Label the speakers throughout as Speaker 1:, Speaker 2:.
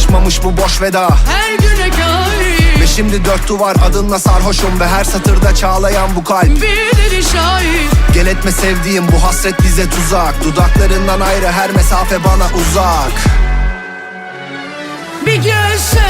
Speaker 1: Yakışmamış bu boş veda.
Speaker 2: Her güne kair
Speaker 1: Ve şimdi dört duvar adınla sarhoşum Ve her satırda çağlayan bu kalp.
Speaker 2: Birileri şahit.
Speaker 1: Gel etme sevdiğim bu hasret bize tuzak. Dudaklarından ayrı her mesafe bana uzak.
Speaker 2: Bir gelsen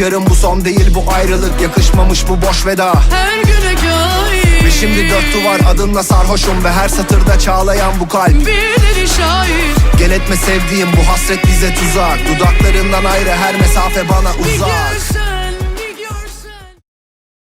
Speaker 1: Yarım bu son değil bu ayrılık. Yakışmamış bu boş veda.
Speaker 2: Her güne kair
Speaker 1: Ve şimdi dört duvar adınla sarhoşum Ve her satırda çağlayan bu kalp.
Speaker 2: Birileri şahit.
Speaker 1: Gel etme sevdiğim bu hasret bize tuzak. Dudaklarından ayrı her mesafe bana uzak